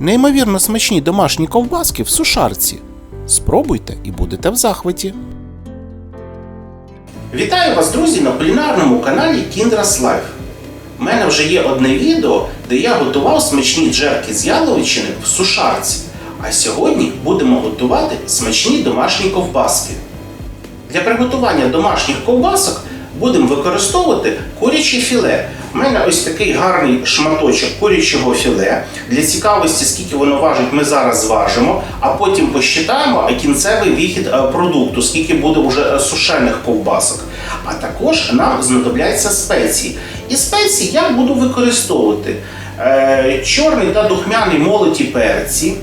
Неймовірно смачні домашні ковбаски в сушарці. Спробуйте і будете в захваті. Вітаю вас, друзі, на кулінарному каналі Kindras Life. У мене вже є одне відео, де я готував смачні джерки з яловичини в сушарці. А сьогодні будемо готувати смачні домашні ковбаски. Для приготування домашніх ковбасок будемо використовувати куряче філе. У мене ось такий гарний шматочок курячого філе. Для цікавості, скільки воно важить, ми зараз зважимо, а потім посчитаємо кінцевий вихід е, продукту, скільки буде вже е, сушених ковбасок. А також нам знадобляться спеції. І спеції я буду використовувати е, чорний та духмяний молоті перці.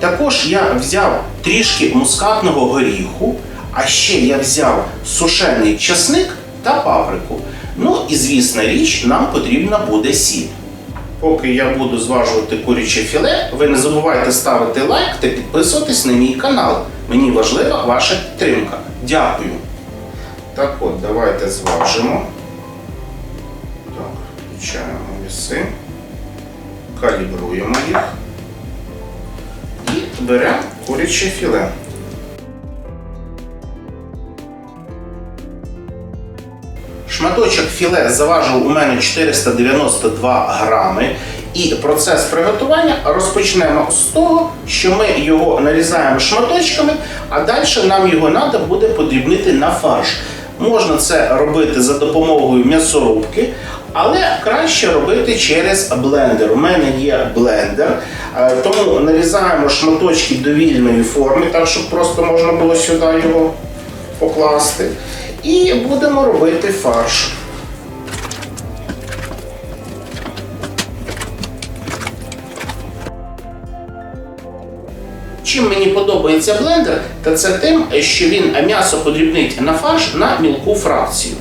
Також я взяв трішки мускатного горіху, а ще я взяв сушений часник та паприку. Ну і звісна річ, нам потрібна буде сіль. Поки я буду зважувати куряче філе, ви не забувайте ставити лайк та підписуватись на мій канал. Мені важлива ваша підтримка. Дякую. Так от, давайте зважимо. Так, включаємо віси. Калібруємо їх. І беремо куряче філе. Шматочок філе заважив у мене 492 грами. І процес приготування розпочнемо з того, що ми його нарізаємо шматочками, а далі нам його треба буде подрібнити на фарш. Можна це робити за допомогою м'ясорубки, але краще робити через блендер. У мене є блендер, е, тому нарізаємо шматочки довільної форми, так щоб просто можна було сюди його покласти. І будемо робити фарш. Чим мені подобається блендер, то це тим, що він м'ясо подрібнить на фарш на мілку фракцію.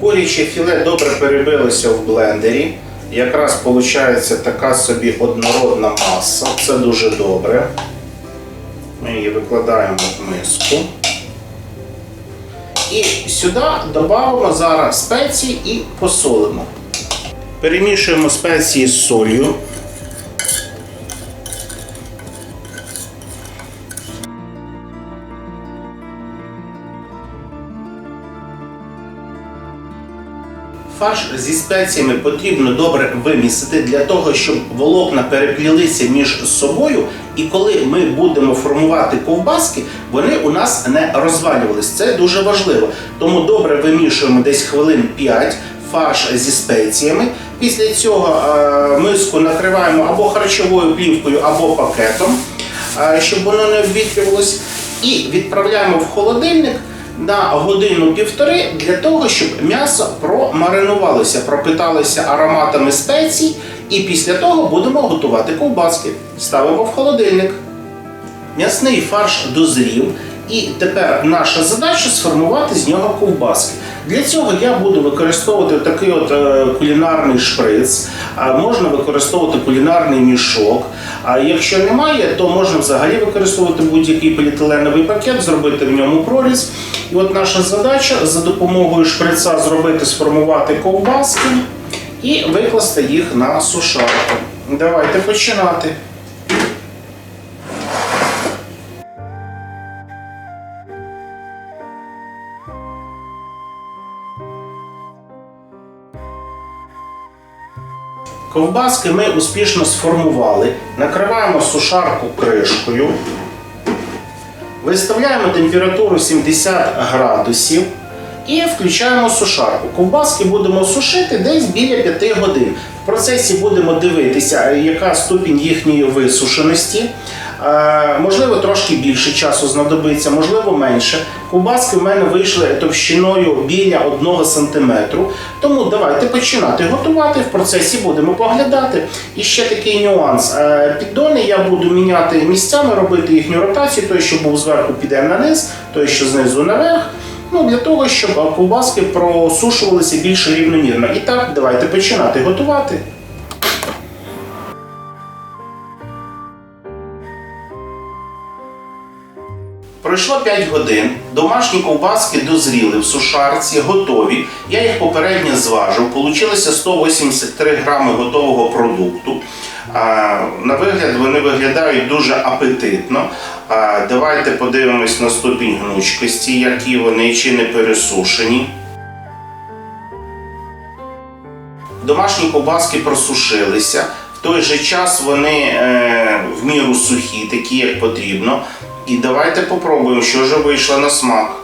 Куряче філе добре перебилося в блендері. Якраз виходить така собі однородна маса. Це дуже добре. Ми її викладаємо в миску. І сюди додамо зараз спеції і посолимо. Перемішуємо спеції з солью. Фарш зі спеціями потрібно добре вимісити для того, щоб волокна переплілися між собою, і коли ми будемо формувати ковбаски, вони у нас не розвалювались. Це дуже важливо. Тому добре вимішуємо десь хвилин 5 фарш зі спеціями. Після цього е, миску накриваємо або харчовою плівкою, або пакетом, е, щоб воно не обвітрювалось. І відправляємо в холодильник на годину-півтори для того, щоб м'ясо промаринувалося, пропиталося ароматами спецій. І після того будемо готувати ковбаски. Ставимо в холодильник. М'ясний фарш дозрів. І тепер наша задача сформувати з нього ковбаски. Для цього я буду використовувати такий от е, кулінарний шприц, можна використовувати кулінарний мішок. А якщо немає, то можна взагалі використовувати будь-який поліетиленовий пакет, зробити в ньому проріз. І от наша задача за допомогою шприца зробити, сформувати ковбаски і викласти їх на сушарку. Давайте починати. Ковбаски ми успішно сформували. Накриваємо сушарку кришкою. Виставляємо температуру 70 градусів і включаємо сушарку. Ковбаски будемо сушити десь біля 5 годин. В процесі будемо дивитися, яка ступінь їхньої висушеності. Е, можливо, трошки більше часу знадобиться, можливо, менше. Ковбаски в мене вийшли товщиною біля 1 см. Тому давайте починати готувати. В процесі будемо поглядати. І ще такий нюанс. Е, Піддони я буду міняти місцями, робити їхню ротацію. Той, що був зверху, піде на низ, той, що знизу наверх. Ну, для того, щоб ковбаски просушувалися більш рівномірно. І так, давайте починати готувати. Пройшло 5 годин, домашні ковбаски дозріли в сушарці, готові. Я їх попередньо зважив. Получилося 183 грами готового продукту. На вигляд вони виглядають дуже апетитно. Давайте подивимось на ступінь гнучкості, які вони чи не пересушені. Домашні ковбаски просушилися. В той же час вони е, в міру сухі, такі як потрібно. І давайте попробуємо, що ж вийшло на смак.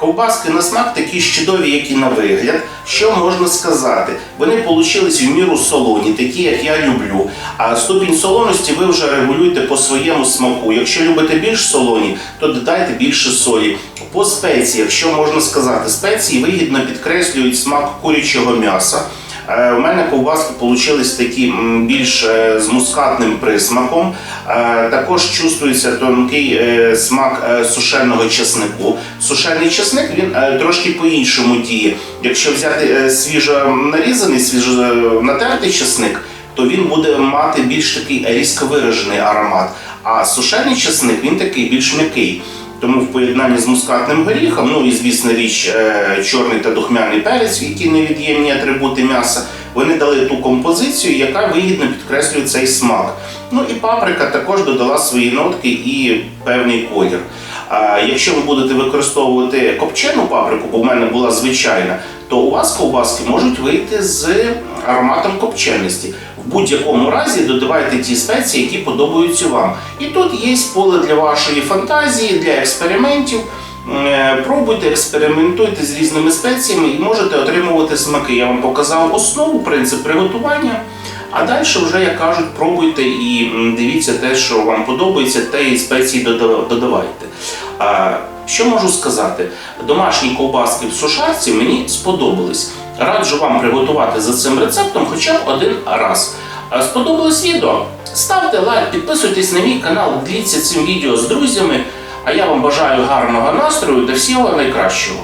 Ковбаски на смак такі ж чудові, як і на вигляд. Що можна сказати? Вони получились в міру солоні, такі, як я люблю. А ступінь солоності ви вже регулюєте по своєму смаку. Якщо любите більш солоні, то додайте більше солі. По спеціях, що можна сказати? Спеції вигідно підкреслюють смак курячого м'яса. Е, У мене ковбаски получились такі більш е, з мускатним присмаком. Е, Також чувствується тонкий смак сушеного чеснику. Сушений чесник він трошки по-іншому діє. Якщо взяти свіжо нарізаний, свіжо натертий чесник, то він буде мати більш такий різко виражений аромат. А сушений чесник він такий більш м'який. Тому в поєднанні з мускатним горіхом, ну і звісно річ, е, чорний та духмяний перець, які невід'ємні атрибути м'яса, вони дали ту композицію, яка вигідно підкреслює цей смак. Ну і паприка також додала свої нотки і певний колір. А якщо ви будете використовувати копчену паприку, бо в мене була звичайна, то у вас ковбаски можуть вийти з ароматом копченості. В будь-якому разі додавайте ті спеції, які подобаються вам. І тут є поле для вашої фантазії, для експериментів. Е, Пробуйте, експериментуйте з різними спеціями і можете отримувати смаки. Я вам показав основу, принцип приготування. А далі вже, як кажуть, пробуйте і дивіться те, що вам подобається, те і спеції додавайте. Що можу сказати? Домашні ковбаски в сушарці мені сподобались. Раджу вам приготувати за цим рецептом хоча б один раз. А Сподобалось відео? Ставте лайк, підписуйтесь на мій канал, діліться цим відео з друзями. А я вам бажаю гарного настрою та всього найкращого.